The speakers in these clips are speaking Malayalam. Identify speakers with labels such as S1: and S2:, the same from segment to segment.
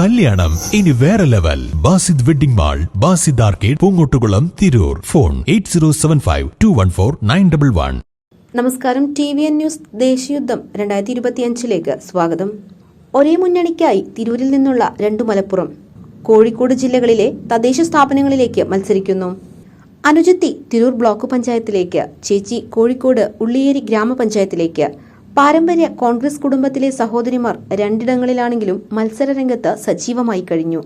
S1: കല്യാണം. ഇനി വേറെ level. Basid wedding mall Basid arcade Poongottukulam Tirur. Phone eight zero seven five two one four nine double one.
S2: നമസ്കാരം. ടി വി എൻ ന്യൂസ് ദേശീയുദ്ധം രണ്ടായിരത്തി ഇരുപത്തിയഞ്ചിലേക്ക് സ്വാഗതം. ഒരേ മുന്നണിക്കായി തിരൂരിൽ നിന്നുള്ള രണ്ടു മലപ്പുറം കോഴിക്കോട് ജില്ലകളിലെ തദ്ദേശ സ്ഥാപനങ്ങളിലേക്ക് മത്സരിക്കുന്നു. അനുജത്തി തിരൂർ ബ്ലോക്ക് പഞ്ചായത്തിലേക്ക് ചേച്ചി കോഴിക്കോട് ഉള്ളിയേരി ഗ്രാമപഞ്ചായത്തിലേക്ക് പാരമ്പര്യ കോൺഗ്രസ് കുടുംബത്തിലെ സഹോദരിമാർ രണ്ടിടങ്ങളിലാണെങ്കിലും മത്സരരംഗത്ത് സജീവമായി കഴിഞ്ഞു.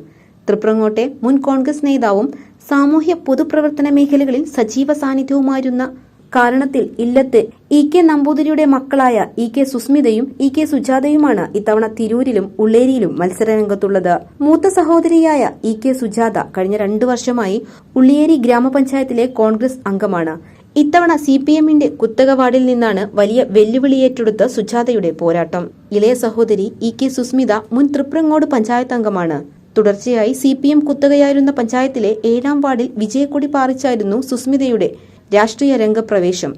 S2: തൃപ്രങ്ങോട്ടെ മുൻ കോൺഗ്രസ് നേതാവും സാമൂഹ്യ പൊതുപ്രവർത്തന മേഖലകളിൽ സജീവ സാന്നിധ്യവുമായിരുന്ന കാരണത്തിൽ ഇല്ലത്ത് ഇ കെ നമ്പൂതിരിയുടെ മക്കളായ ഇ കെ സുസ്മിതയും ഇ കെ സുജാതയുമാണ് ഇത്തവണ തിരൂരിലും ഉള്ളേരിയിലും മത്സരരംഗത്തുള്ളത്. മൂത്ത സഹോദരിയായ ഇ കെ സുജാത കഴിഞ്ഞ രണ്ടു വർഷമായി ഉള്ളിയേരി ഗ്രാമപഞ്ചായത്തിലെ കോൺഗ്രസ് അംഗമാണ്. ഇത്തവണ സി പി എമ്മിന്റെ കുത്തക വാർഡിൽ നിന്നാണ് വലിയ വെല്ലുവിളിയേറ്റെടുത്ത സുജാതയുടെ പോരാട്ടം. ഇളയ സഹോദരി ഇ കെ സുസ്മിത മുൻ തൃപ്രങ്ങോട് പഞ്ചായത്ത് അംഗമാണ്. തുടർച്ചയായി സി പി എം കുത്തകയായിരുന്ന പഞ്ചായത്തിലെ ഏഴാം വാർഡിൽ വിജയക്കൊടി പാറിച്ചായിരുന്നു സുസ്മിതയുടെ രാഷ്ട്രീയ രംഗപ്രവേശം.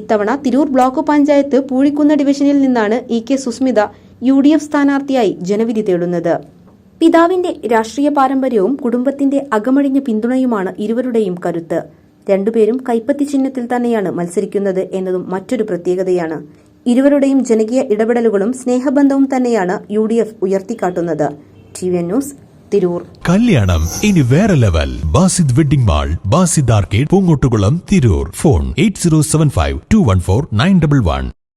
S2: ഇത്തവണ തിരൂർ ബ്ലോക്ക് പഞ്ചായത്ത് പൂഴിക്കുന്ന ഡിവിഷനിൽ നിന്നാണ് E K Susmitha U D F സ്ഥാനാർത്ഥിയായി ജനവിധി തേടുന്നത്. പിതാവിന്റെ രാഷ്ട്രീയ പാരമ്പര്യവും കുടുംബത്തിന്റെ അകമഴിഞ്ഞ പിന്തുണയുമാണ് ഇരുവരുടെയും കരുത്ത്. രണ്ടുപേരും കൈപ്പത്തി ചിഹ്നത്തിൽ തന്നെയാണ് മത്സരിക്കുന്നത് എന്നതും മറ്റൊരു പ്രത്യേകതയാണ്. ഇരുവരുടെയും ജനകീയ ഇടപെടലുകളും സ്നേഹബന്ധവും തന്നെയാണ് U D F ഉയർത്തിക്കാട്ടുന്നത്. T V news Tirur.
S1: കല്യാണം ഇനി വേറെ level. Basid wedding mall Basid arcade Poongottukulam Tirur. Phone eight zero seven five two one four nine double one.